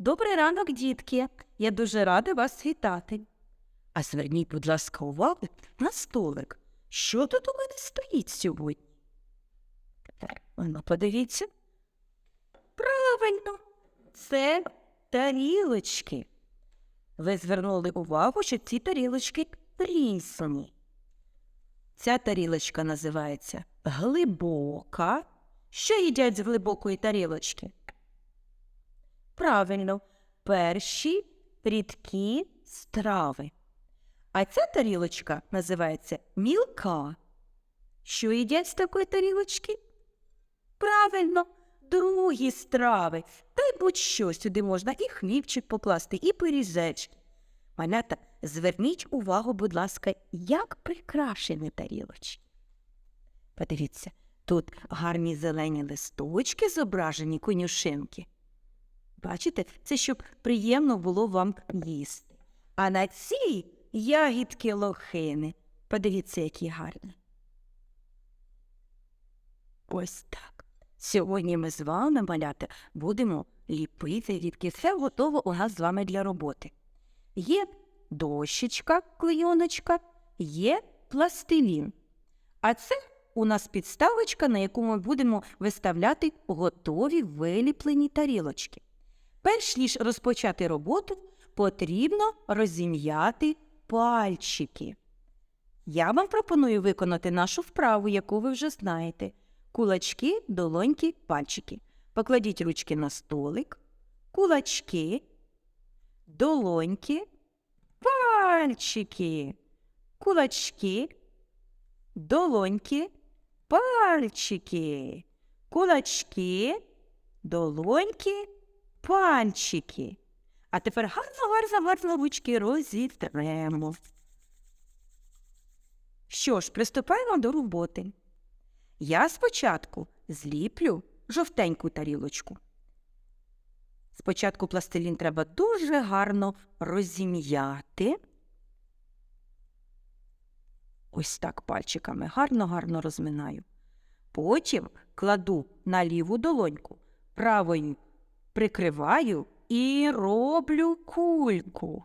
Добрий ранок, дітки. Я дуже рада вас вітати. А зверніть, будь ласка, увагу на столик. Що тут у мене стоїть сьогодні? Ну, подивіться. Правильно, це тарілочки. Ви звернули увагу, що ці тарілочки різні. Ця тарілочка називається глибока. Що їдять з глибокої тарілочки? Правильно, перші рідкі страви. А ця тарілочка називається мілка. Що їдять з такої тарілочки? Правильно, другі страви. Та й будь-що сюди можна і хлібчик покласти, і пиріжечки. Малята, зверніть увагу, будь ласка, як прикрашені тарілочки. Подивіться, тут гарні зелені листочки зображені конюшинки. Бачите, це щоб приємно було вам їсти. А на цій ягідки лохини. Подивіться, які гарні. Ось так. Сьогодні ми з вами, малята, будемо ліпити рідки. Все готово у нас з вами для роботи. Є дощечка, клейоночка, є пластилін. А це у нас підставочка, на яку ми будемо виставляти готові виліплені тарілочки. Перш ніж розпочати роботу, потрібно розім'яти пальчики. Я вам пропоную виконати нашу вправу, яку ви вже знаєте. Кулачки, долоньки, пальчики. Покладіть ручки на столик, кулачки, долоньки, пальчики, кулачки, долоньки, пальчики, кулачки, долоньки, пальчики. А тепер гарно, гарно, гарно ручки розітремо. Що ж, приступаємо до роботи. Я спочатку зліплю жовтеньку тарілочку. Спочатку пластилін треба дуже гарно розім'яти. Ось так пальчиками гарно-гарно розминаю. Потім кладу на ліву долоньку, правою прикриваю і роблю кульку.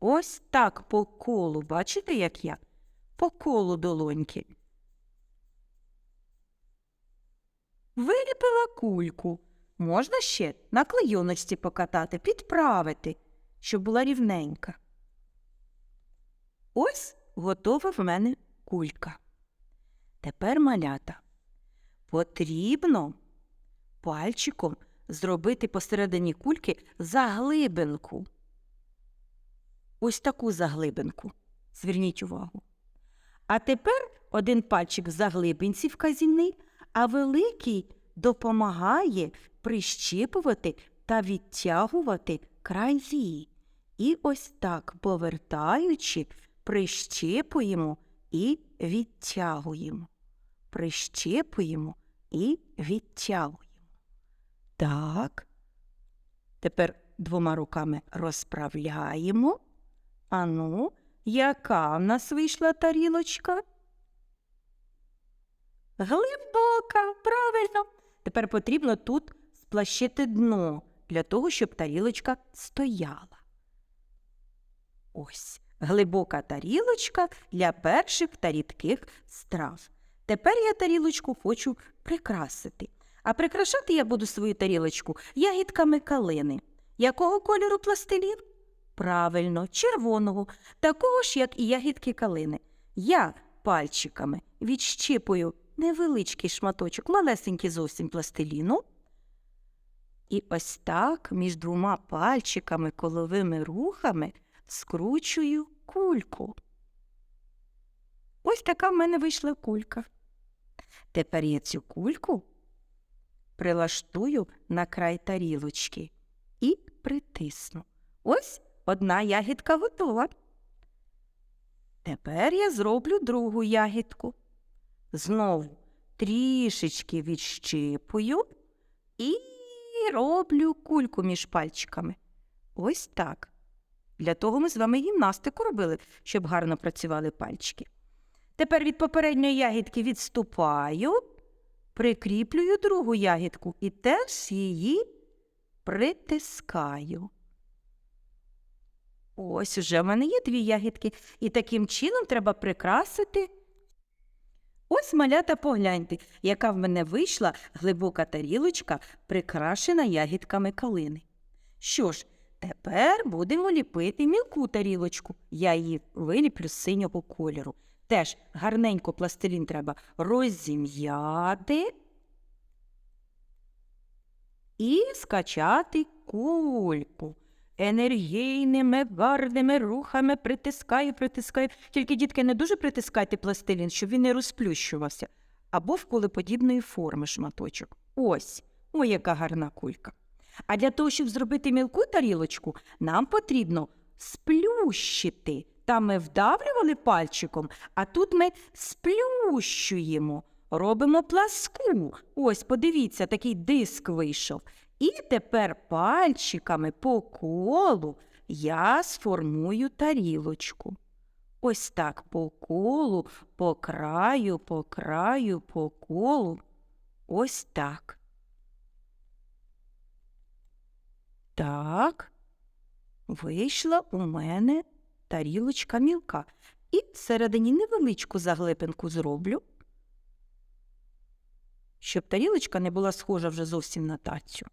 Ось так по колу. Бачите, як я? По колу долоньки. Виліпила кульку. Можна ще на клейоночці покатати, підправити, щоб була рівненька. Ось готова в мене кулька. Тепер малята. Потрібно пальчиком зробити посередині кульки заглибинку. Ось таку заглибинку. Зверніть увагу. А тепер один пальчик в заглибинці вказівний, а великий допомагає прищіпувати та відтягувати краї. І ось так, повертаючи, прищепуємо і відтягуємо. Прищепуємо і відтягуємо. Так. Тепер двома руками розправляємо. Ану, яка в нас вийшла тарілочка? Глибока, правильно. Тепер потрібно тут сплащити дно для того, щоб тарілочка стояла. Ось глибока тарілочка для перших та рідких страв. Тепер я тарілочку хочу прикрасити. А прикрашати я буду свою тарілочку ягідками калини. Якого кольору пластилін? Правильно, червоного, такого ж, як і ягідки калини. Я пальчиками відщипую невеличкий шматочок, малесенький зовсім пластиліну. І ось так між двома пальчиками коловими рухами скручую кульку. Ось така в мене вийшла кулька. Тепер я цю кульку прилаштую на край тарілочки і притисну. Ось одна ягідка готова. Тепер я зроблю другу ягідку. Знову трішечки відщипую і роблю кульку між пальчиками. Ось так. Для того ми з вами гімнастику робили, щоб гарно працювали пальчики. Тепер від попередньої ягідки відступаю, прикріплюю другу ягідку і теж її притискаю. Ось уже в мене є дві ягідки, і таким чином треба прикрасити. Ось малята погляньте, яка в мене вийшла глибока тарілочка, прикрашена ягідками калини. Що ж, тепер будемо ліпити мілку тарілочку. Я її виліплю з синього кольору. Теж гарненько пластилін треба розім'яти і скачати кульку. Енергійними, гарними рухами притискаю, притискаю. Тільки, дітки, не дуже притискайте пластилін, щоб він не розплющувався. Або в кулеподібної форми шматочок. Ось, ой, яка гарна кулька. А для того, щоб зробити мілку тарілочку, нам потрібно сплющити. Там ми вдавлювали пальчиком, а тут ми сплющуємо, робимо пласку. Ось, подивіться, такий диск вийшов. І тепер пальчиками по колу я сформую тарілочку. Ось так по колу, по краю, по краю, по колу. Ось так. Так, вийшла у мене тарілочка мілка. І всередині невеличку заглипинку зроблю, щоб тарілочка не була схожа вже зовсім на тацю.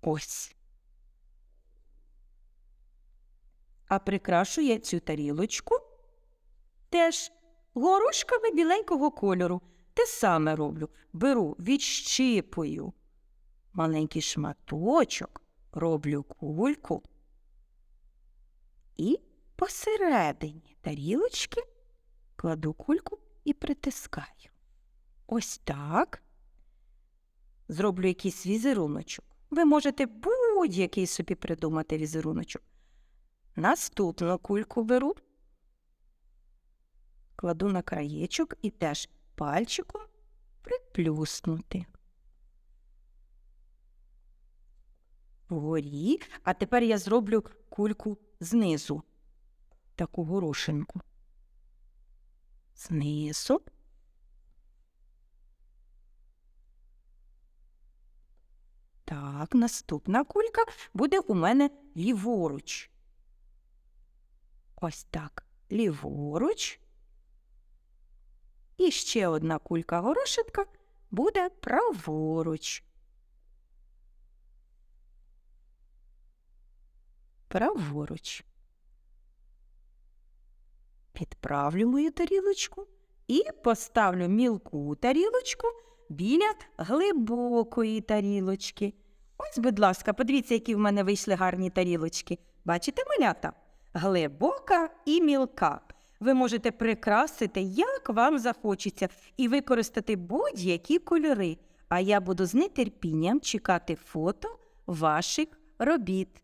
Ось. А прикрашу я цю тарілочку теж горошками біленького кольору. Те саме роблю. Беру, відщипую маленький шматочок, роблю кульку і посередині тарілочки кладу кульку і притискаю. Ось так. Зроблю якийсь візеруночок. Ви можете будь-який собі придумати візеруночок. Наступну кульку беру, кладу на краєчок і теж пальчиком приплюснути. Вгорі, а тепер я зроблю кульку знизу, таку горошинку. Знизу. Так, наступна кулька буде у мене ліворуч. Ось так. Ліворуч. І ще одна кулька горошинка буде праворуч. Праворуч. Підправлю мою тарілочку і поставлю мілку тарілочку біля глибокої тарілочки. Ось, будь ласка, подивіться, які в мене вийшли гарні тарілочки. Бачите, малята? Глибока і мілка. Ви можете прикрасити, як вам захочеться, і використати будь-які кольори. А я буду з нетерпінням чекати фото ваших робіт.